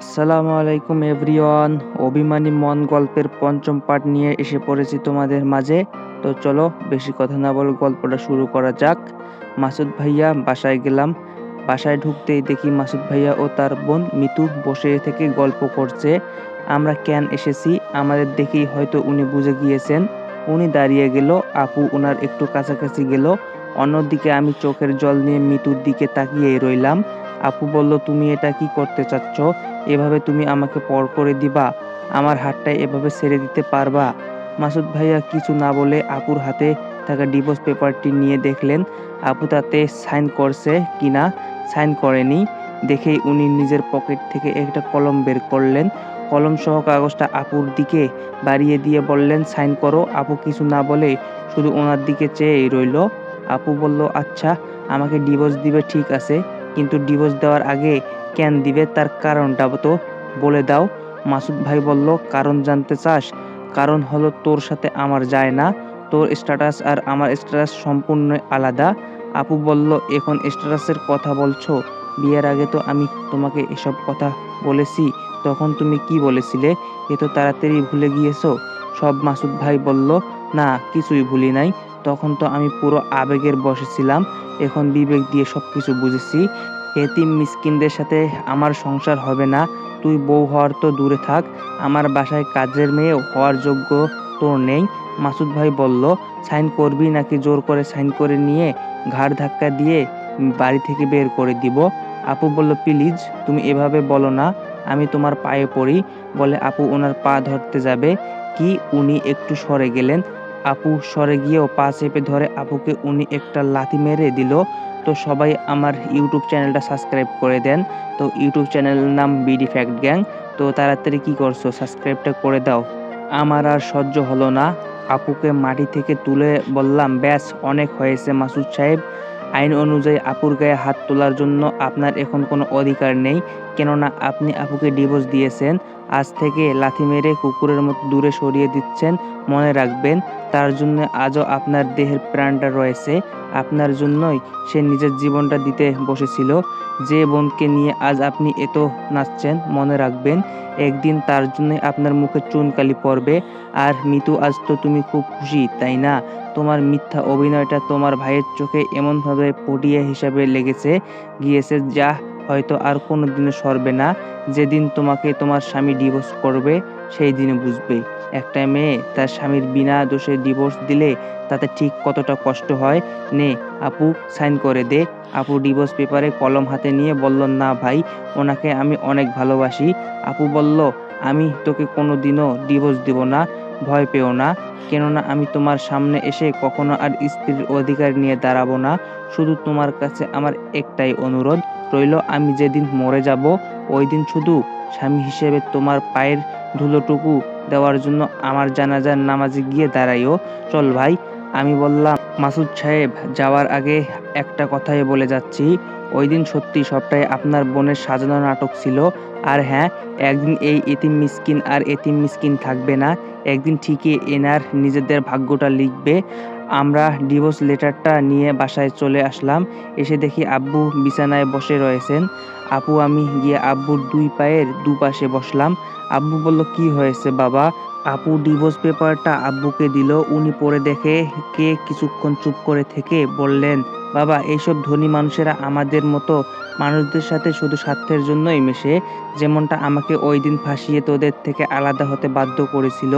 আসসালামু আলাইকুম এভরিওয়ান। অভিমানী মন গল্পের পঞ্চম পার্ট নিয়ে এসে পড়েছি তোমাদের মাঝে। তো চলো বেশি কথা না বলে গল্পটা শুরু করা যাক। মাসুদ ভাইয়া বাসায় গেলাম। বাসায় ঢুকতেই দেখি মাসুদ ভাইয়া ও তার বোন মিতু বসে থেকে গল্প করছে। আমরা কেন এসেছি? আমাদের দেখেই হয়তো উনি বুঝে গিয়েছেন। উনি দাঁড়িয়ে গেল, আপু ওনার একটু কাছাকাছি গেল। অন্যদিকে আমি চোখের জল নিয়ে মিতুর দিকে তাকিয়ে রইলাম। আপু বলল, তুমি এটা কি করতে চাচ্ছ? এভাবে তুমি আমাকে পর করে দিবা। আমার হাতটা এভাবে ছেড়ে দিতে পারবা? মাসুদ ভাইয়া কিছু না বলে আপুর হাতে থাকা ডিভোর্স পেপারটি নিয়ে দেখলেন, আপু তাতে সাইন করছে কিনা সাইন করেনি। দেখেই উনি নিজের পকেট থেকে একটা কলম বের করলেন। কলম সহ কাগজটা আপুর দিকে বাড়িয়ে দিয়ে বললেন সাইন করো। আপু কিছু না বলে শুধু ওনার দিকে চেয়েই রইল। আপু বলল আচ্ছা আমাকে ডিভোর্স দিবে, ঠিক আছে। কিন্তু ডিভোর্স দেওয়ার আগে কেন দিবে তার কারণটা তো বলে দাও। মাসুদ ভাই বলল, কারণ জানতে চাস। কারণ হলো তোর সাথে আমার যায় না। তোর স্ট্যাটাস আর আমার স্ট্যাটাস সম্পূর্ণ আলাদা। আপু বলল, এখন স্ট্যাটাসের কথা বলছো? বিয়ের আগে তো আমি তোমাকে এসব কথা বলেছি। তখন তুমি কি বলেছিলে? এ তো তাড়াতাড়ি ভুলে গিয়েছো? সব মাসুদ ভাই বলল, না, কিছুই ভুলি নাই। তখন তো আমি পুরো আবেগের বসে ছিলাম। এখন বিবেক দিয়ে সব কিছু বুঝেছি। এতিম মিসকিনদের সাথে আমার সংসার হবে না। তুই বউ হওয়ার তো দূরে থাক। আমার বাসায় কাজের মেয়ে হওয়ার যোগ্য তোর নেই। মাসুদ ভাই বলল, সাইন করবি নাকি জোর করে সাইন করে নিয়ে ঘাড় ধাক্কা দিয়ে বাড়ি থেকে বের করে দিব? আপু বলল, প্লিজ, তুমি এভাবে বলো না। আমি তোমার পায়ে পড়ি। বলে আপু ওনার পা ধরতে যাবে। কি উনি একটু সরে গেলেন। আপু সরে গিয়েও পা চেপে ধরে আপুকে উনি একটা লাথি মেরে দিল। তো সবাই আমার ইউটিউব চ্যানেলটা সাবস্ক্রাইব করে দেন। তো ইউটিউব চ্যানেলের নাম বিডি ফ্যাক্ট গ্যাং। তো তাড়াতাড়ি কী করছ? সাবস্ক্রাইবটা করে দাও। আমার আর সহ্য হলো না। আপুকে মাটি থেকে তুলে বললাম, ব্যাস, অনেক হয়েছে মাসুদ সাহেব। আইন অনুযায়ী আপুর গায়ে হাত তোলার জন্য আপনার এখন কোনো অধিকার নেই। কেননা আপনি আপুকে ডিভোর্স দিয়েছেন। আজ থেকে লাথি মেরে কুকুরের মতো দূরে সরিয়ে দিচ্ছেন, মনে রাখবেন, তার জন্য আজও আপনার দেহের প্রাণটা রয়েছে। আপনার জন্যই সে নিজের জীবনটা দিতে বসেছিল। যে বোনকে নিয়ে আজ আপনি এত নাচছেন, মনে রাখবেন, একদিন তার জন্য আপনার মুখে চুনকালি পড়বে। আর মিতু, আজ তো তুমি খুব খুশি, তাই না? তোমার মিথ্যা অভিনয়টা তোমার ভাইয়ের চোখে এমনভাবে পটিয়া হিসাবে লেগেছে, গিয়েছে যা হয়তো আর কোনো দিনে সরবে না। যেদিন তোমাকে তোমার স্বামী ডিভোর্স করবে সেই দিনে বুঝবে। একটা মেয়ে তার স্বামীর বিনা দোষে ডিভোর্স দিলে তাতে ঠিক কতটা কষ্ট হয়? নে, আপু সাইন করে দে। আপু ডিভোর্স পেপারে কলম হাতে নিয়ে বলল, না ভাই, ওনাকে আমি অনেক ভালোবাসি। আপু বলল, আমি তোকে কোনো দিনও ডিভোর্স দেব না, ভয় পেও না। কেননা আমি তোমার সামনে এসে কখনো আর স্ত্রীর অধিকার নিয়ে দাঁড়াবো না। শুধু তোমার কাছে আমার একটাই অনুরোধ রইল, আমি যেদিন মরে যাব ওই দিন শুধু স্বামী হিসেবে তোমার পায়ের ধুলোটুকু দেওয়ার জন্য আমার জানাজার নামাজে গিয়ে দাঁড়াইও। চল ভাই, আমি বললাম, মাসুদ সাহেব, যাওয়ার আগে একটা কথাই বলে যাচ্ছি। ওই দিন সত্যি সবটাই আপনার বোনের সাজানো নাটক ছিল। আর হ্যাঁ একদিন এই এতিম মিসকিন আর এতিম মিসকিন থাকবে না। একদিন ঠিকই এনার নিজেদের ভাগ্যটা লিখবে। আমরা ডিভোর্স লেটারটা নিয়ে বাসায় চলে আসলাম। এসে দেখি আব্বু বিছানায় বসে রয়েছেন। আপু, আমি গিয়ে আব্বুর দুই পায়ের দুপাশে বসলাম। আব্বু বলল, কি হয়েছে বাবা? আপু ডিভোর্স পেপারটা আব্বুকে দিল। উনি পড়ে দেখে কে কিছুক্ষণ চুপ করে থেকে বললেন বাবা এইসব ধনী মানুষেরা আমাদের মতো মানুষদের সাথে শুধু স্বার্থের জন্যই মেশে। যেমনটা আমাকে ওই দিন ফাঁসিয়ে তোদের থেকে আলাদা হতে বাধ্য করেছিল।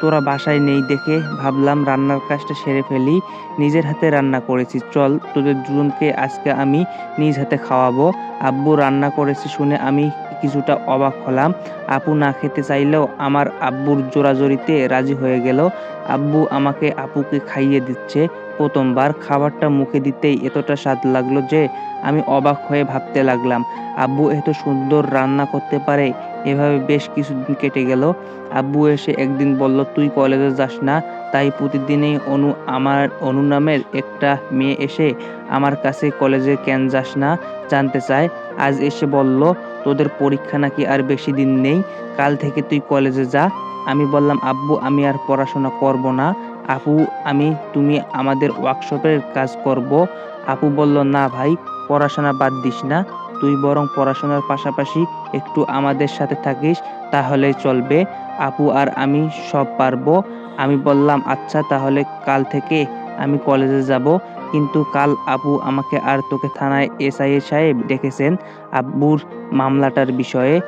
তোরা বাসায় নেই দেখে ভাবলাম রান্নার কাজটা সেরে ফেলি, নিজের হাতে রান্না করেছি। চল, তোদের দুজনকে আজকে আমি নিজ হাতে খাওয়াবো। আব্বু রান্না করেছে শুনে আমি কিছুটা অবাক হলাম। আপু না খেতে চাইলেও আমার আব্বুর জোরাজোরিতে রাজি হয়ে গেল। আব্বু আমাকে আপুকে খাইয়ে দিচ্ছে। প্রথমবার খাবারটা মুখে দিতেই এতটা স্বাদ লাগল যে আমি অবাক হয়ে ভাবতে লাগলাম, আব্বু এত সুন্দর রান্না করতে পারে, এভাবে বেশ কিছুদিন কেটে গেল। আব্বু এসে একদিন বলল, তুই কলেজে যাস না? তাই প্রতিদিনই অনু আমার অনু নামের একটা মেয়ে এসে আমার কাছে কলেজে কেন যাস না জানতে চায়। আজ এসে বলল, তোদের পরীক্ষা নাকি আর বেশি দিন নেই, কাল থেকে তুই কলেজে যা। আমি বললাম, আব্বু, আমি আর পড়াশোনা করব না। আপু, আমি, তুমি আমাদের ওয়ার্কশপের কাজ করব। আপু বলল, না ভাই, পড়াশোনা বাদ দিস না। তুই বরং পড়াশোনার পাশাপাশি একটু আমাদের সাথে থাকিস তাহলে চলবে। আপু, আর আমি সব পারব। আমি বললাম আচ্ছা তাহলে কাল থেকে আমি কলেজে যাব। কিন্তু কাল আপু আমাকে আর তোকে থানায় এসআই সাহেব ডেকেছেন। আব্বুর মামলাটার বিষয়ে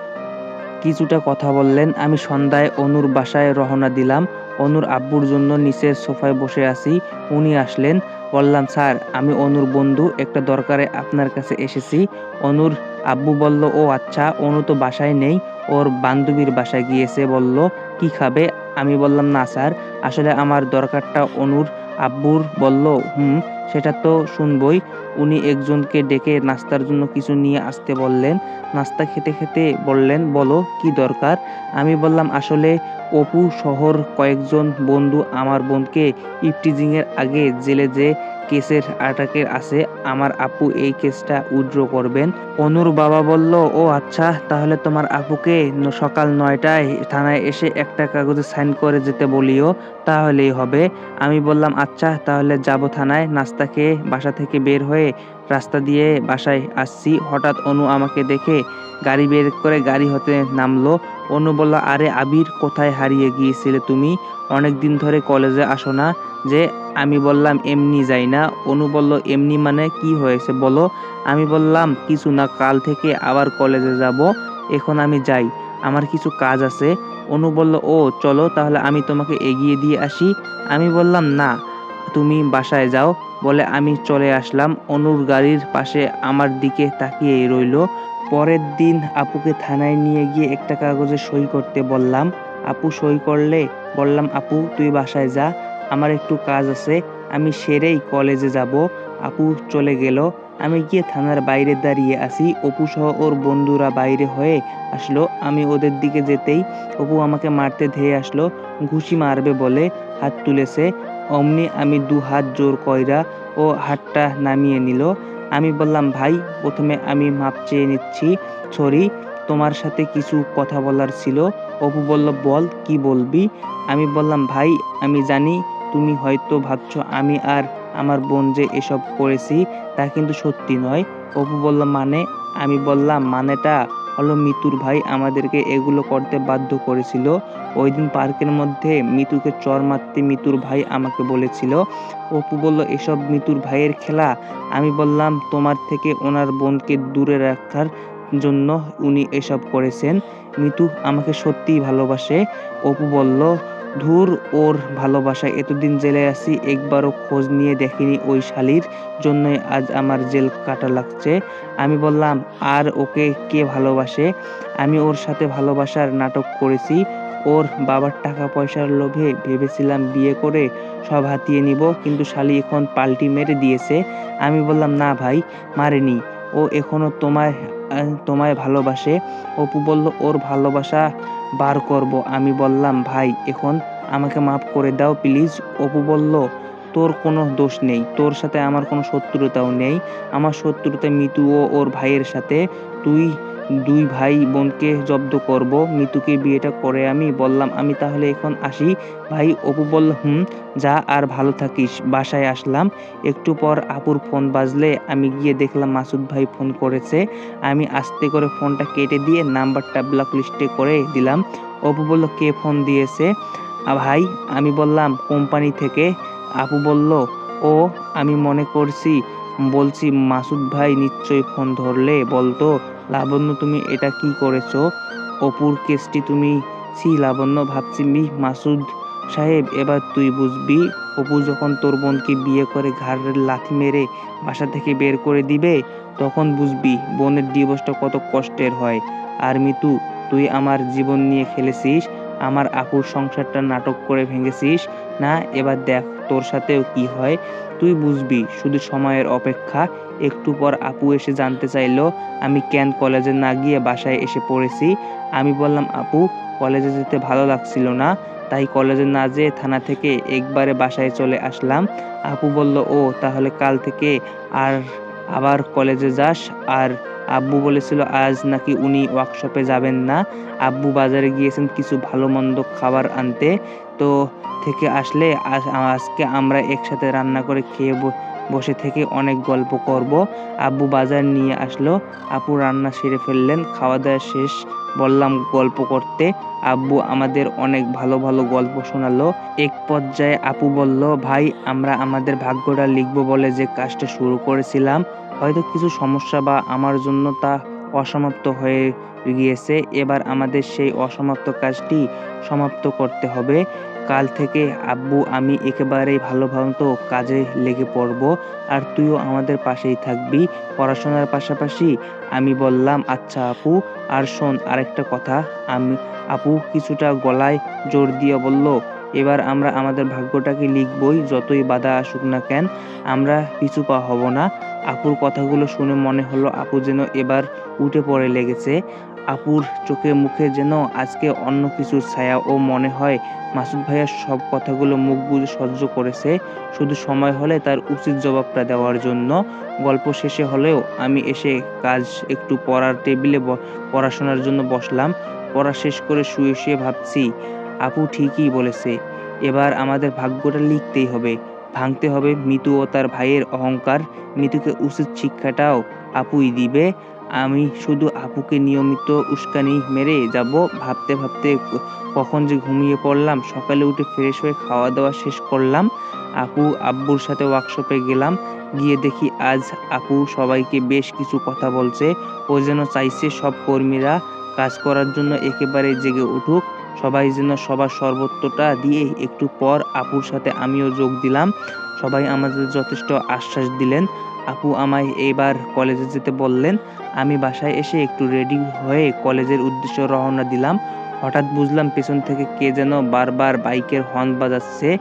কিছুটা কথা বললেন, আমি সন্ধ্যায় অনুর বাসায় রওনা দিলাম। অনুর আব্বুর জন্য নিচের সোফায় বসে আছি। উনি আসলেন, বললাম, স্যার, আমি অনুর বন্ধু, একটা দরকারে আপনার কাছে এসেছি। অনুর আব্বু বলল, ও আচ্ছা অনু তো বাসায় নেই, ওর বান্ধবীর বাসায় গিয়েছে। বলল, কি খাবে? আমি বললাম, না, স্যার, আসলে আমার দরকারটা অনুর আব্বুর। বলল, হুম, সেটা তো শুনবই। উনি একজনকে ডেকে নাস্তার জন্য কিছু নিয়ে আসতে বললেন। নাস্তা খেতে খেতে বললেন, বলো, কি দরকার? আমি বললাম, আসলে অপু শহর কয়েকজন বন্ধু আমার বোনকে ইফটিজিংয়ের আগে জেলে যে কেসের আটাকে আছে, আমার আপু এই কেসটা উইথড্র করবেন। অনুর বাবা বলল, ও আচ্ছা তাহলে তোমার আপুকে সকাল নয়টায় থানায় এসে একটা কাগজে সাইন করে যেতে বলিও, তাহলেই হবে। আমি বললাম আচ্ছা তাহলে যাব থানায়, নাস্তা খেয়ে বাসা থেকে বের হয়ে রাস্তা দিয়ে বাসায় আসছি। হঠাৎ অনু আমাকে দেখে গাড়ি বের করে গাড়ি হতে নামলো। অনু বলল, আরে আবির, কোথায় হারিয়ে গিয়েছিলে তুমি? অনেক দিন ধরে কলেজে আসো না যে আমি বললাম, এমনি যাই না। অনু বলল, এমনি মানে কি হয়েছে বলো? আমি বললাম, কিছু না, কাল থেকে আবার কলেজে যাব, এখন আমি যাই, আমার কিছু কাজ আছে। অনু বলল, ও, চলো, তাহলে আমি তোমাকে এগিয়ে দিয়ে আসি। আমি বললাম, না, তুমি বাসায় যাও। বলে আমি চলে আসলাম। অনুর গাড়ির পাশে আমার দিকে তাকিয়ে রইল। পরের দিন আপুকে থানায় নিয়ে গিয়ে একটা কাগজে সই করতে বললাম। আপু, সই করলে? বললাম, আপু, তুই বাসায় যা। আমার একটু কাজ আছে, আমি সেরেই কলেজে যাব। আপু চলে গেল। আমি গিয়ে থানার বাইরে দাঁড়িয়ে আছি। অপু সহ ওর বন্ধুরা বাইরে হয়ে আসলো। আমি ওদের দিকে যেতেই অপু আমাকে মারতে ধেয়ে আসলো। ঘুষি মারবে বলে হাত তুলেছে। অমনি আমি দু হাত জোর কইরা ও হাতটা নামিয়ে নিল। আমি বললাম, ভাই, প্রথমে আমি মাপ চেয়ে নিচ্ছি। সরি, তোমার সাথে কিছু কথা বলার ছিল। অপু বলল, বল, কি বলবি? আমি বললাম, ভাই, আমি জানি তুমি হয়তো ভাবছ, আমি আর আমার বোন যে এসব করেছি তা কিন্তু সত্যি নয়। অপু বলল মানে? আমি বললাম, মানেটা হলো মিতুর ভাই আমাদেরকে এগুলো করতে বাধ্য করেছিল। ওই দিন পার্কের মধ্যে মিতুকে চর মারতে মিতুর ভাই আমাকে বলেছিল। অপু বলল, এসব মিতুর ভাইয়ের খেলা? আমি বললাম, তোমার থেকে ওনার বোনকে দূরে রাখার জন্য উনি এসব করেছেন। মিতু আমাকে সত্যিই ভালোবাসে। অপু বলল ধুর ওর ভালোবাসা এতদিন জেলে আছি, একবারও খোঁজ নিয়ে দেখিনি ওই শালির জন্যই আজ আমার জেল কাটা লাগছে। আমি বললাম, আর ওকে কে ভালোবাসে? আমি ওর সাথে ভালোবাসার নাটক করেছি। ওর বাবার টাকা পয়সার লোভে ভেবেছিলাম বিয়ে করে সব হাতিয়ে নিব, কিন্তু শালি এখন পাল্টি মেরে দিয়েছে। আমি বললাম, না ভাই, মারেনি। ও এখনও তোমায় তোমায় ভালোবাসে। অপু বলল, ওর ভালোবাসা বার করব। আমি বললাম, ভাই, এখন আমাকে মাফ করে দাও, প্লিজ। অপু বলল, তোর কোনো দোষ নেই। তোর সাথে আমার কোনো শত্রুতাও নেই। আমার শত্রুতা মিতু ও ওর ভাইয়ের সাথে। তুই দুই ভাই বোনকে জব্দ করব, মিতুকে বিয়েটা করে আমি বললাম, আমি তাহলে এখন আসি। ভাই অপু বলল, হুম, যা আর ভালো থাকিস, বাসায় আসলাম। একটু পর আপুর ফোন বাজলে আমি গিয়ে দেখলাম মাসুদ ভাই ফোন করেছে। আমি আস্তে করে ফোনটা কেটে দিয়ে নাম্বারটা ব্লক লিস্টে করে দিলাম। অপু বলল, কে ফোন দিয়েছে? ভাই আমি বললাম, কোম্পানি থেকে। আপু বলল, ও, আমি মনে করছি, বলছি মাসুদ ভাই নিশ্চয়ই ফোন ধরলে বলতো। লাবণ্য, তুমি এটা কি করেছ? অপুর কেসটি তুমি? ছি, লাবণ্য, ভাবছি মি মাসুদ সাহেব, এবার তুই বুঝবি, অপু যখন তোর বোনকে বিয়ে করে ঘাড়ের লাথি মেরে বাসা থেকে বের করে দিবে, তখন বুঝবি বোনের ডিভোর্সটা কত কষ্টের হয়। আর মিতু, তুই আমার জীবন নিয়ে খেলেছিস, আমার আপুর সংসারটা নাটক করে ভেঙেছিস। না, এবার দেখ তোর সাথেও কি হয়। তুই বুঝবি, শুধু সময়ের অপেক্ষা একটু পর আপু এসে জানতে চাইলো, আমি কেন কলেজে না গিয়ে বাসায় এসে পড়েছি। আমি বললাম, আপু, কলেজে যেতে ভালো লাগছিল না, তাই কলেজে না যেয়ে থানা থেকে একবারে বাসায় চলে আসলাম। আপু বলল, ও, তাহলে কাল থেকে আর আবার কলেজে যাস। আর আব্বু বলেছিল, আজ নাকি উনি ওয়ার্কশপে যাবেন না। আব্বু বাজারে গিয়েছেন কিছু ভালো মন্দ খাবার আনতে। তো থেকে আসলে আজ- আজকে আমরা একসাথে রান্না করে খেয়ে বসে থেকে অনেক গল্প করব। আব্বু বাজার নিয়ে আসলো। আপু রান্না সেরে ফেললেন। খাওয়া দাওয়া শেষ। বললাম, গল্প করতে। আব্বু আমাদের অনেক ভালো ভালো গল্প শোনালো। এক পর্যায়ে আপু বলল, ভাই, আমরা আমাদের ভাগ্যটা লিখব বলে যে কাজটা শুরু করেছিলাম। হয়তো কিছু সমস্যা বা আমার জন্য তা অসমাপ্ত হয়ে গিয়েছে। এবার আমাদের সেই অসমাপ্ত কাজটি সমাপ্ত করতে হবে। কাল থেকে আব্বু, আমি একেবারেই ভালোমতো কাজে লেগে পড়ব। আর তুইও আমাদের পাশেই থাকবি। পড়াশোনার পাশাপাশি আমি বললাম আচ্ছা আপু, আর শোন, আরেকটা কথা। আমি, আপু কিছুটা গলায় জোর দিয়ে বলল, এবার আমরা আমাদের ভাগ্যটাকে লিখবই, যতই বাধা আসুক না কেন। আমরা পিছু পা হব না। আপুর কথাগুলো শুনে মনে হলো আপু যেন এবার উঠে পড়ে লেগেছে। আপুর চোখে মুখে যেন আজকে অন্য কিছুর ছায়া ও মনে হয় মাসুদ ভাইয়ার সব কথাগুলো মুখ বুজে সহ্য করেছে। শুধু সময় হলে তার উচিত জবাবটা দেওয়ার জন্য। গল্প শেষে হলেও আমি এসে কাজ একটু পড়ার টেবিলে পড়াশোনার জন্য বসলাম। পড়া শেষ করে শুয়ে শুয়ে ভাবছি, আপু ঠিকই বলেছে। এবার আমাদের ভাগ্যটা লিখতেই হবে। ভাঙতে হবে। মিতু ও তার ভাইয়ের অহংকার। মিতুকে উচিত শিক্ষাটাও আপুই দিবে। আমি শুধু আপুকে নিয়মিত উস্কানি মেরে যাব। ভাবতে ভাবতে কখন যে ঘুমিয়ে পড়লাম, সকালে উঠে ফ্রেশ হয়ে খাওয়া দাওয়া শেষ করলাম। আপু, আব্বুর সাথে ওয়ার্কশপে গেলাম। গিয়ে দেখি আজ আপু সবাইকে বেশ কিছু কথা বলছে। ও যেন চাইছে সব কর্মীরা কাজ করার জন্য একেবারে জেগে উঠুক। সবাই যেন সবার সর্বত্রটা দিয়ে একটু পর আপুর সাথে আমিও যোগ দিলাম। সবাই আমাদের যথেষ্ট আশ্বাস দিলেন। আপু আমায় এবার কলেজে যেতে বললেন। আমি বাসায় এসে একটু রেডি হয়ে কলেজের উদ্দেশ্যে রওনা দিলাম। হঠাৎ বুঝলাম পেছন থেকে কে যেন বারবার বাইকের হর্ন বাজাচ্ছে।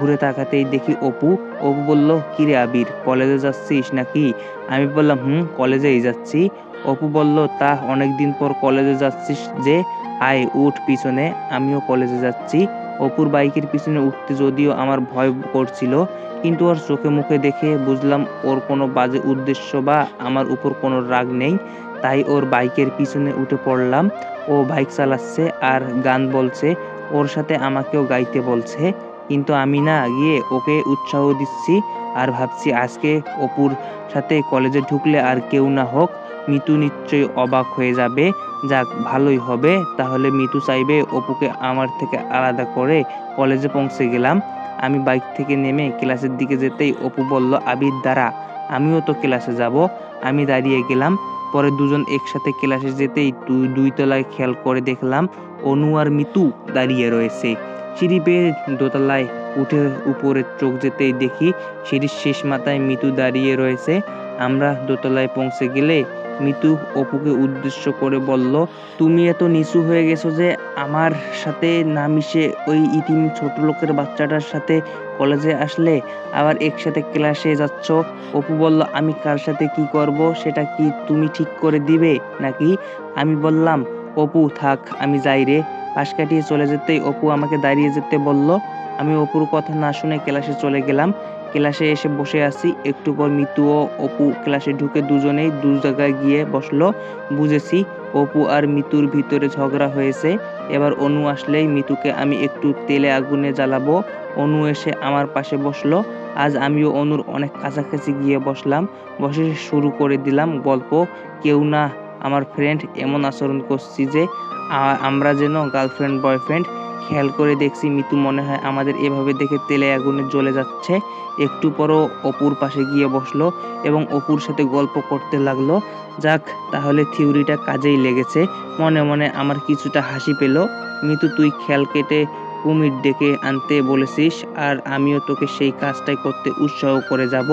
ঘুরে তাকাতেই দেখি অপু। অপু বলল, কিরে আবির, কলেজে যাচ্ছিস নাকি? আমি বললাম, হুম, কলেজেই যাচ্ছি। অপু বলল, তা অনেকদিন পর কলেজে যাচ্ছিস যে আয়, উঠ পিছনে, আমিও কলেজে যাচ্ছি। অপুর বাইকের পিছনে উঠতে যদিও আমার ভয় করছিল, কিন্তু ওর চোখে মুখে দেখে বুঝলাম ওর কোনো বাজে উদ্দেশ্য বা আমার উপর কোনো রাগ নেই, তাই ওর বাইকের পিছনে উঠে পড়লাম। ও বাইক চালাচ্ছে আর গান বলছে, ওর সাথে আমাকেও গাইতে বলছে, কিন্তু আমি না গিয়ে ওকে উৎসাহ দিচ্ছি আর ভাবছি আজকে অপুর সাথে কলেজে ঢুকলে আর কেউ না হোক মিতু নিশ্চয়ই অবাক হয়ে যাবে, যাক, ভালোই হবে, তাহলে মিতু চাইবে অপুকে আমার থেকে আলাদা করে কলেজে পৌঁছে গেলাম। আমি বাইক থেকে নেমে ক্লাসের দিকে যেতেই অপু বলল, আবির দ্বারা আমিও তো ক্লাসে যাব। আমি দাঁড়িয়ে গেলাম, পরে দুজন একসাথে ক্লাসে যেতেই দুই তলায় খেয়াল করে দেখলাম, অনু আর মিতু দাঁড়িয়ে রয়েছে। সিঁড়ি বেয়ে দোতলায় উঠে উপরে চোখ যেতেই দেখি, সিঁড়ির শেষ মাথায় মিতু দাঁড়িয়ে রয়েছে। আমরা দোতলায় পৌঁছে গেলে মিতু অপুকে উদ্দেশ্য করে বলল, তুমি এত নিচু হয়ে গেছো যে আমার সাথে না মিশে ওই ইতিম ছোট লোকের বাচ্চাটার সাথে কলেজে আসলে আবার একসাথে ক্লাসে যাচ্ছ? অপু বলল, আমি কার সাথে কি করব সেটা কি তুমি ঠিক করে দিবে নাকি? আমি বললাম, অপু, থাক, আমি যাই রে। পাশ কাটিয়ে চলে যেতেই অপু আমাকে দাঁড়িয়ে যেতে বলল। আমি অপুর কথা না শুনে ক্লাসে চলে গেলাম। ক্লাসে এসে বসে আছি। একটু পর মিতু ও অপু ক্লাসে ঢুকে দুজনেই দু জায়গায় গিয়ে বসল। বুঝেছি, অপু আর মিতুর ভিতরে ঝগড়া হয়েছে। এবার অনু আসলেই মিতুকে আমি একটু তেলে আগুনে জ্বালাবো। অনু এসে আমার পাশে বসল। আজ আমিও অনুর অনেক কাছাকাছি গিয়ে বসলাম। বসে শুরু করে দিলাম গল্প। কেউ না, আমার ফ্রেন্ড এমন আচরণ করছি যে আমরা যেন গার্লফ্রেন্ড বয়ফ্রেন্ড খেয়াল করে দেখছি মিতু মনে হয় আমাদের এভাবে দেখে তেলে আগুনে জ্বলে যাচ্ছে। একটু পরও অপুর পাশে গিয়ে বসল এবং অপুর সাথে গল্প করতে লাগল। যাক, তাহলে থিওরিটা কাজেই লেগেছে। মনে মনে আমার কিছুটা হাসি পেল। মিতু, তুই খেয়াল কেটে কুমির ডেকে আনতে বলেছিস আর আমিও তোকে সেই কাজটাই করতে উৎসাহ করে যাব।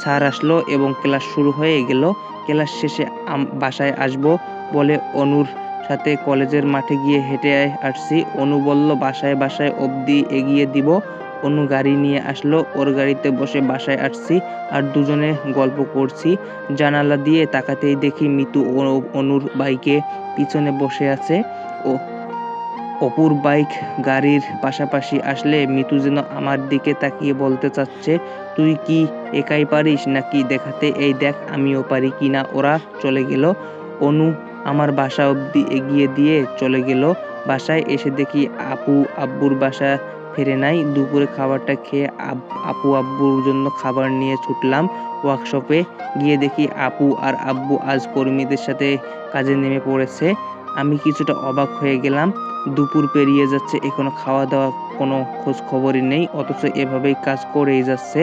স্যার আসলো এবং ক্লাস শুরু হয়ে গেল। ক্লাস শেষে বাসায় আসব বলে অনুর সাথে কলেজের মাঠে গিয়ে হেঁটে আসছি। অনু বলল, বাসায় বাসায় অবধি এগিয়ে দিব। অনু গাড়ি নিয়ে আসলো। ওর গাড়িতে বসে বাসায় আসছি আর দুজনে গল্প করছি। জানালা দিয়ে তাকাতেই দেখি মিতু অনুর বাইকে পিছনে বসে আছে। ও, অপুর বাইক গাড়ির পাশাপাশি আসলে মিতু যেন আমার দিকে তাকিয়ে বলতে চাচ্ছে, তুই কি একাই পারিস নাকি দেখাতে? এই দেখ, আমিও পারি কিনা। ওরা চলে গেল। অনু আমার বাসা অবধি এগিয়ে দিয়ে চলে গেল। বাসায় এসে দেখি আপু আব্বুর বাসা ফেরে নাই। দুপুরে খাবারটা খেয়ে আপু আব্বুর জন্য খাবার নিয়ে ছুটলাম ওয়ার্কশপে। গিয়ে দেখি আপু আর আব্বু আজ কর্মীদের সাথে কাজে নেমে পড়েছে। আমি কিছুটা অবাক হয়ে গেলাম। দুপুর পেরিয়ে যাচ্ছে, এখনও খাওয়া দাওয়া কোনো খোঁজ খবরই নেই, অথচ এভাবেই কাজ করেই যাচ্ছে।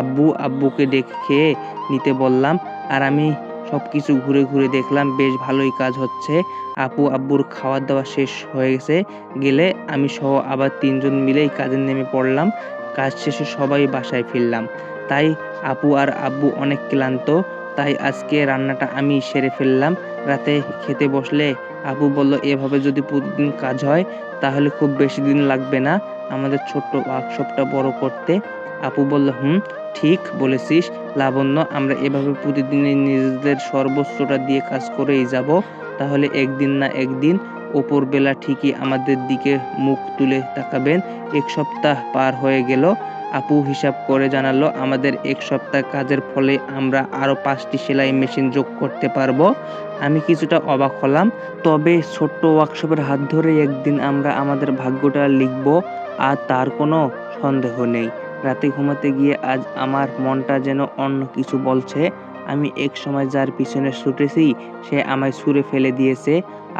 আব্বু আব্বুকে ডেকে খেয়ে নিতে বললাম, আর আমি সব কিছু ঘুরে ঘুরে দেখলাম, বেশ ভালোই কাজ হচ্ছে। আপু, আব্বুর খাওয়া দাওয়া শেষ হয়ে গেছে। গেলে আমি সহ আবার তিনজন মিলেই কাজে নেমে পড়লাম। কাজ শেষে সবাই বাসায় ফিরলাম। তাই আপু আর আব্বু অনেক ক্লান্ত। তাই আজকে রান্নাটা আমি সেরে ফেললাম। রাতে খেতে বসলে আপু বলল, এভাবে যদি প্রতিদিন কাজ হয়, তাহলে খুব বেশি দিন লাগবে না। আমাদের ছোট্ট ওয়ার্কশপটা বড় করতে। আপু বলল, হুম, ঠিক বলেছিস। লাবণ্য, আমরা এভাবে প্রতিদিনই নিজেদের সর্বোচ্চটা দিয়ে কাজ করেই যাব। তাহলে একদিন না একদিন ওপরবেলা ঠিকই আমাদের দিকে মুখ তুলে তাকাবেন। এক সপ্তাহ পার হয়ে গেল। আপু হিসাব করে জানালো, আমাদের এক সপ্তাহ কাজের ফলে আমরা আরও পাঁচটি সেলাই মেশিন যোগ করতে পারব। আমি কিছুটা অবাক হলাম, তবে ছোট্ট ওয়ার্কশপের হাত ধরে একদিন আমরা আমাদের ভাগ্যটা লিখব, আর তার কোনো সন্দেহ নেই। রাতে ঘুমাতে গিয়ে আজ আমার মনটা যেন অন্য কিছু বলছে। আমি এক সময় যার পিছনে ছুটেছি, সে আমায় ছুঁড়ে ফেলে দিয়েছে।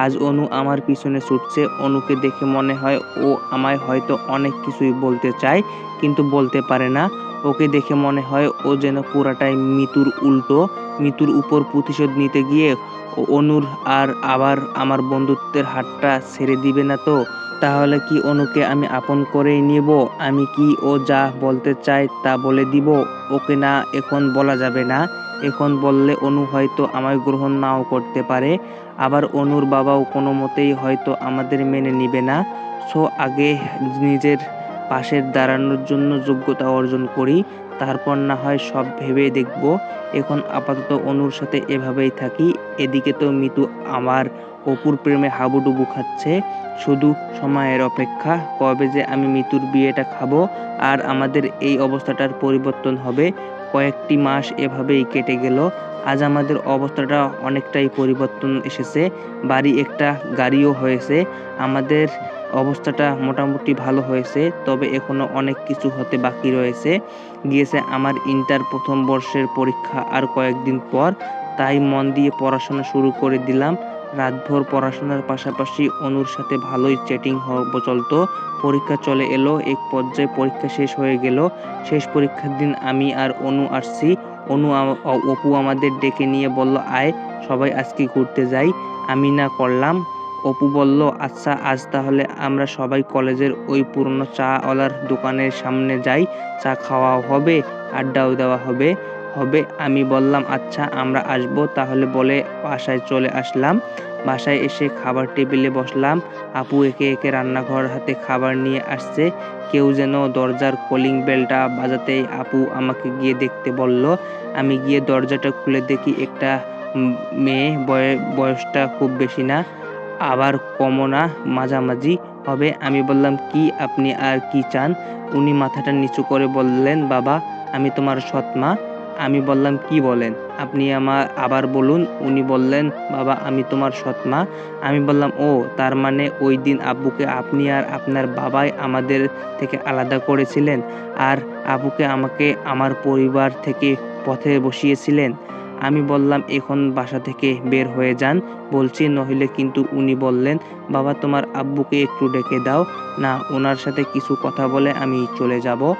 আজ অনু আমার পিছনে ছুটছে, অনুকে দেখে মনে হয় ও আমায় হয়তো অনেক কিছুই বলতে চায়, কিন্তু বলতে পারে না। ওকে দেখে মনে হয় ও যেন পুরাটাই মিতুর উল্টো, মিতুর উপর প্রতিশোধ নিতে গিয়ে অনুর আর আবার আমার বন্ধুত্বের হাতটা ছেড়ে দিবে না তো। তাহলে কি অনুকে আমি আপন করেই নেব? আমি কি ও যা বলতে চায় তা বলে দিব? ওকে না, এখন বলা যাবে না। এখন বললে অনু হয়তো আমায় গ্রহণ নাও করতে পারে, আবার অনুর বাবাও কোনো মতেই হয়তো আমাদের মেনে নিবে না। সো আগে নিজের পাশে দাঁড়ানোর জন্য যোগ্যতা অর্জন করি, তারপর না হয় সব ভেবে দেখব। এখন আপাতত অনুর সাথে এভাবেই থাকি, এদিকে তো মিতু আমার অপুর প্রেমে হাবুডুবু খাচ্ছে। শুধু সময়ের অপেক্ষা, কবে যে আমি মিতুর বিয়েটা খাব, আর আমাদের এই অবস্থাটার পরিবর্তন হবে কয়েকটি মাস এভাবেই কেটে গেল। আজ আমাদের অবস্থাটা অনেকটাই পরিবর্তন এসেছে। বাড়ি একটা গাড়িও হয়েছে। আমাদের অবস্থাটা মোটামুটি ভালো হয়েছে, তবে এখনও অনেক কিছু হতে বাকি রয়েছে। গিয়েছে আমার ইন্টার প্রথম বর্ষের পরীক্ষা আর কয়েকদিন পর, তাই মন দিয়ে পড়াশোনা শুরু করে দিলাম। রাতভর পড়াশোনার পাশাপাশি অনুর সাথে ভালোই চ্যাটিং চলতো। পরীক্ষা চলে এলো, এক পর্যায়ে পরীক্ষা শেষ হয়ে গেল। শেষ পরীক্ষার দিন আমি আর অনু আসছি। অনু অপু আমাদের ডেকে নিয়ে বলল, আয়, সবাই আজকে ঘুরতে যাই। আমি না করলাম। অপু বলল আচ্ছা আজ তাহলে আমরা সবাই কলেজের ওই পুরনো চাওয়ালার দোকানের সামনে যাই। চা খাওয়া হবে, আড্ডাও দেওয়া হবে। হবে। আমি বললাম আচ্ছা আমরা আসব। তাহলে বলে বাসায় চলে আসলাম। বাসায় এসে খাবার টেবিলে বসলাম। আপু একে একে রান্নাঘর হাতে খাবার নিয়ে আসছে। কেউ যেন দরজার কলিং বেলটা বাজাতেই আপু আমাকে গিয়ে দেখতে বলল। আমি গিয়ে দরজাটা খুলে দেখি একটা মেয়ে, বয়ে- বয়সটা খুব বেশি না, আবার কমও না, মাঝামাঝি হবে। আমি বললাম, কি, আপনি আর কি চান? উনি মাথাটা নিচু করে বললেন, বাবা, আমি তোমার সৎ মা। আমি বললাম, কি বলেন? আপনি আমার, আবার বলুন, উনি বললেন, বাবা, আমি তোমার সৎ মা। আমি বললাম, ও, তার মানে ওই দিন আব্বুকে আপনি আর আপনার বাবাই আমাদের থেকে আলাদা করেছিলেন আর আব্বুকে আমাকে আমার পরিবার থেকে পথে বসিয়েছিলেন। আমি বললাম, এখন বাসা থেকে বের হয়ে যান। বলছি নহিলে কিন্তু উনি বললেন, বাবা, তোমার আব্বুকে একটু ডেকে দাও। না ওনার সাথে কিছু কথা বলে আমি চলে যাব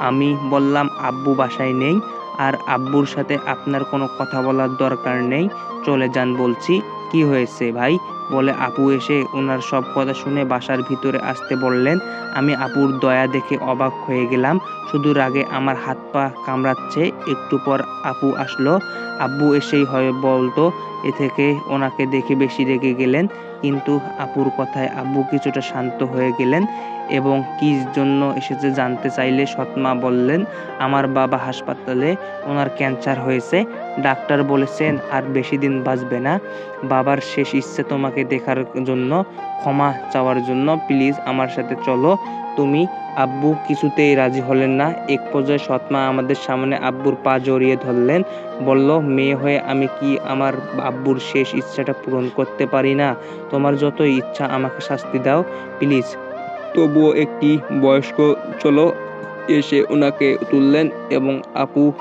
আমি বললাম, আব্বু বাসায় নেই। আর আব্বুর সাথে আপনার কোনো কথা বলার দরকার নেই। চলে যান বলছি, কি হয়েছে ভাই? বলে আপু এসে ওনার সব কথা শুনে বাসার ভিতরে আসতে বললেন। আমি আপুর দয়া দেখে অবাক হয়ে গেলাম। শুধু রাগে আমার হাত পা কামড়াচ্ছে, একটু পর আপু আসলো। আব্বু এসেই হয় বলতো, এ থেকে ওনাকে দেখে বেশি রেগে গেলেন। কিন্তু আপুর কথায় আব্বু কিছুটা শান্ত হয়ে গেলেন। এবং কি জন্য এসেছে জানতে চাইলে সৎমা বললেন, আমার বাবা হাসপাতালে ওনার ক্যান্সার হয়েছে। ডাক্তার বলেছেন আর বেশি দিন বাঁচবে না। বাবার শেষ ইচ্ছে তোমাকে দেখার জন্য, ক্ষমা চাওয়ার জন্য। প্লিজ আমার সাথে চলো। তুমি আব্বু কিছুতেই রাজি হলেন না। এক পর্যায়ে সৎমা আমাদের সামনে আব্বুর পা জড়িয়ে ধরলেন। বলল, মেয়ে হয়ে আমি কি আমার আব্বুর শেষ ইচ্ছাটা পূরণ করতে পারি না? তোমার যত ইচ্ছা আমাকে শাস্তি দাও। প্লিজ তবুও একটি বয়স্ক চলো এসে ওনাকে তুললেন এবং আপু,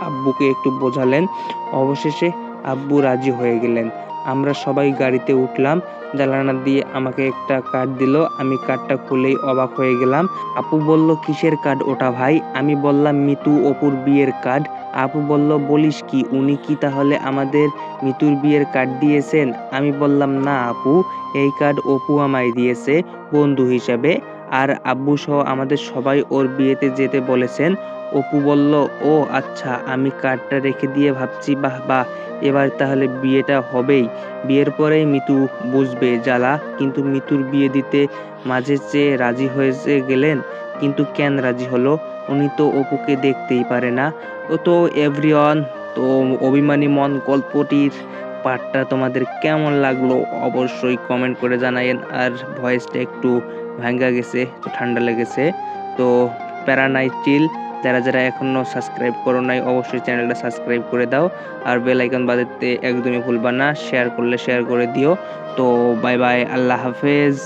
আব্বুকে একটু বোঝালেন। অবশেষে আব্বু রাজি হয়ে গেলেন। আমরা সবাই গাড়িতে উঠলাম। জানালা দিয়ে আমাকে একটা কার্ড দিল। আমি কার্ডটা খুলেই অবাক হয়ে গেলাম। আপু বলল, কিসের কার্ড ওটা ভাই? আমি বললাম, মিতু অপুর বিয়ের কার্ড আপু বলল, বলিস কি, উনি কি তাহলে আমাদের মিতুর বিয়ের কার্ড দিয়েছেন? আমি বললাম, না আপু, এই কার্ড অপু আমায় দিয়েছে, বন্ধু হিসাবে। আর আব্বু সহ আমাদের সবাই ওর বিয়েতে যেতে বলেছেন। অপু বলল, ও আচ্ছা আমি কার্ডটা রেখে দিয়ে ভাবছি, বাহ বাহ, এবার তাহলে বিয়েটা হবেই। বিয়ের পরেই মিতু বুঝবে, জ্বালা, কিন্তু মিতুর বিয়ে দিতে মাঝে চেয়ে রাজি হয়েছে গেলেন, কিন্তু কেন রাজি হলো? উনি তো অপুকে দেখতেই পারে না। ও তো এভরিওয়ান, তো অভিমানী মন গল্পটির পার্টটা তোমাদের কেমন লাগল অবশ্যই কমেন্ট করে জানাইন আর ভয়েসটা একটু ভাঙ্গা গেছে ঠান্ডা লেগেছে, তো প্যারা নাই চিল যারা যারা এখনও সাবস্ক্রাইব করো নাই, অবশ্যই চ্যানেলটা সাবস্ক্রাইব করে দাও। আর বেল আইকন বাজাতে একদমই ভুলবা না শেয়ার করলে শেয়ার করে দিও। তো বাই বাই আল্লাহ হাফেজ।